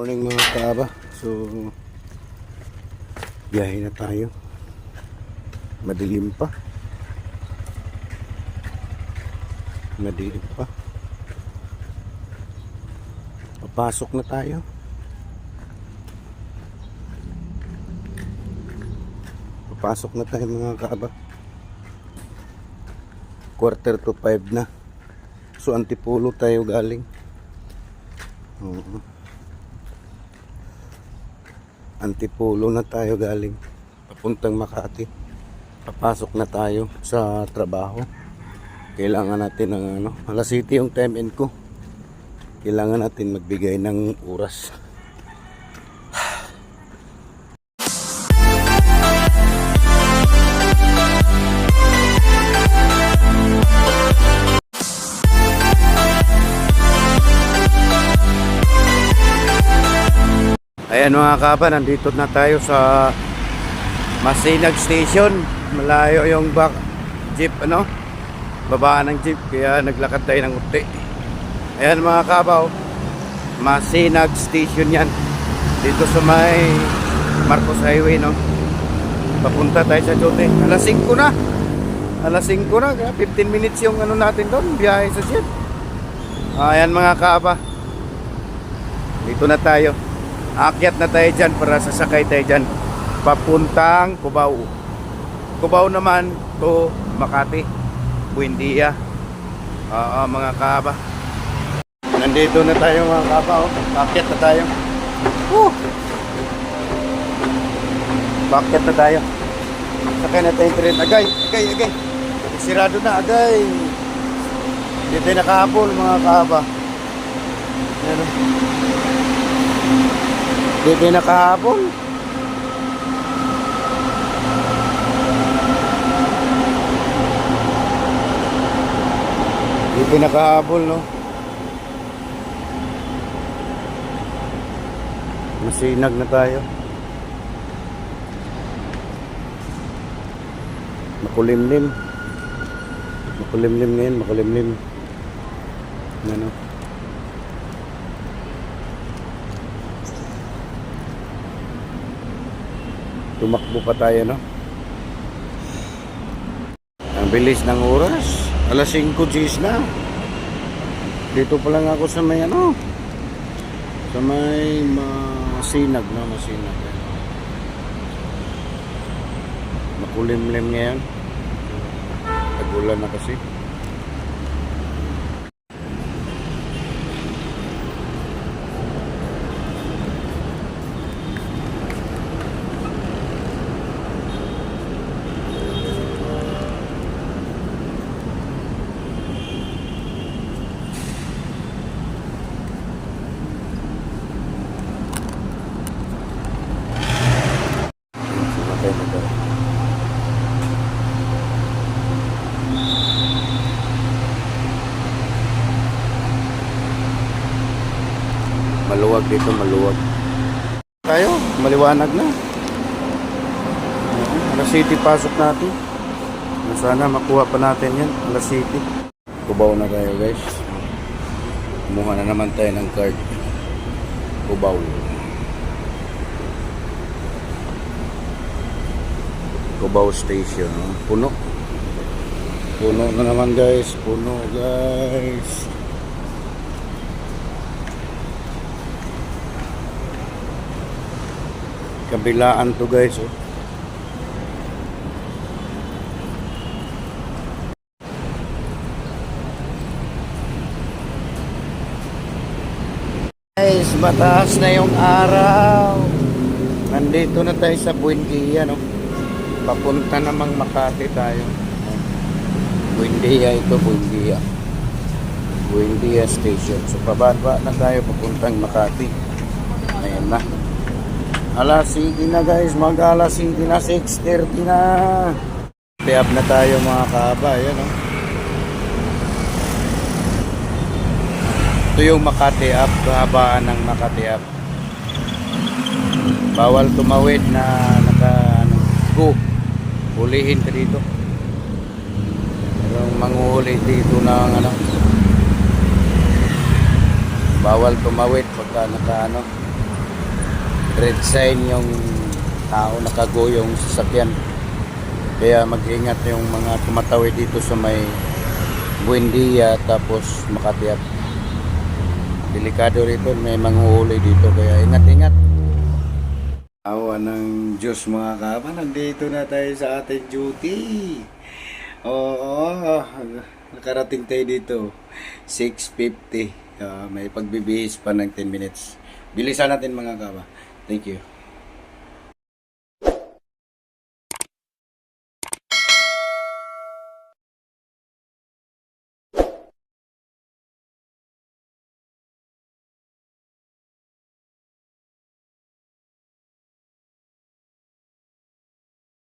Morning mga kaaba. So, biyahe na tayo. Madilim pa. Madilim pa. Papasok na tayo. Papasok na tayo mga kaaba. Quarter to five na. So, antipulo tayo galing. Oo. Antipolo na tayo galing. Papuntang Makati. Papasok na tayo sa trabaho. Kailangan natin ng ano, alas city yung time end ko. Kailangan natin magbigay ng oras. Ayan mga kaba, nandito na tayo sa Masinag Station. Malayo yung back jeep, ano? Babaan ng jeep, kaya naglakad tayo ng uti. Ayan mga kabaw, Masinag Station yan. Dito sa may Marcos Highway, no? Papunta tayo sa Jote. Alas 5 na. Alas 5 na, kaya 15 minutes yung ano natin doon, biyahe sa jeep. Ayan mga kaaba. Dito na tayo. Aakyat na tayo dyan para sasakay tayo dyan. Papuntang Cubao. Cubao naman to Makati. Buendia. Oo mga kaba. Nandito na tayo mga kaba. Oh. Aakyat na tayo. Woo! Aakyat na tayo. Sakay na tayong train. Agay, agay, agay. Sirado na, agay. Dito tayo nakahabol mga kaba. Yan oh. Di din nakahapon. Di din nakahabol, no? Masinag na tayo. Makulimlim. Makulimlim ngayon, makulimlim. Ano? Tumakbo pa tayo, no? Ang bilis ng oras. Alas 5 Gs na. Dito pa lang ako sa may ano. Sa may masinag, no? Masinag. Makulimlim ngayon. Tagulan na kasi. Sumakay na tayo. Maluwag dito, maluwag. Tayo, maliwanag na. Alas City pasok natin. Sana makuha pa natin yan. Alas City. Kubaw na tayo guys. Kumuha na naman tayo ng card. Kubaw. Cubao Station. no? Puno. Puno na naman guys. Puno guys. Kabilaan to guys. Oh. Guys, mataas na yung araw. Nandito na tayo sa Buendia, no? Papunta namang Makati tayo. Buendia ito, Buendia. Buendia Station. So, pababa na tayo papuntang Makati. Ayan na. Alas 7 na guys, mag alas 7 na, 6.30 na. Tiap na tayo mga kaaba, ayan o. Ito yung Makati Up, kahabaan ng Makati Up. Bawal tumawid na naka ano, go. Hulihin ka dito. Merong manguhuli dito ng ano. Bawal tumawid pagka naka ano, red sign yung tao nakaguyong sasakyan. Kaya mag-ingat yung mga tumatawid dito sa may Buendia tapos Makati at delikado rito may manghuhuli dito kaya ingat-ingat. Awa ng Diyos mga kaba, nandito na tayo sa ating duty. Oo, nakarating tayo dito. 6.50. Ah, may pagbibihis pa ng 10 minutes. Bilisan natin mga kaba. Thank you.